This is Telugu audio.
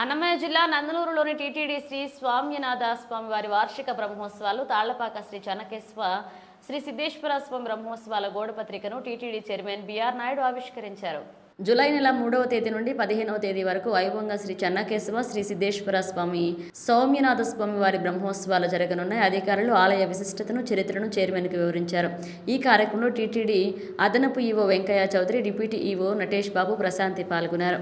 అన్నమయ్య జిల్లా నందనూరులోని టీటీడీ శ్రీ స్వామ్యనాథ స్వామి వారి వార్షిక బ్రహ్మోత్సవాలు తాళ్ళపాక శ్రీ చెన్నకేశ్వ శ్రీ సిద్ధేశ్వర స్వామి బ్రహ్మోత్సవాల గోడపత్రికను TTD chairman B R Naidu ఆవిష్కరించారు. జూలై నెల మూడవ తేదీ నుండి పదిహేనవ తేదీ వరకు వైభవంగా శ్రీ చెన్నకేశవ శ్రీ సిద్ధేశ్వర స్వామి సౌమ్యనాథ స్వామి వారి బ్రహ్మోత్సవాలు జరగనున్నాయి. అధికారులు ఆలయ విశిష్టతను చరిత్రను చైర్మన్కి వివరించారు. ఈ కార్యక్రమంలో టీటీడీ అదనపు EO Venkaiah Chowdary deputy EO Natesh Babu Prashanthi పాల్గొన్నారు.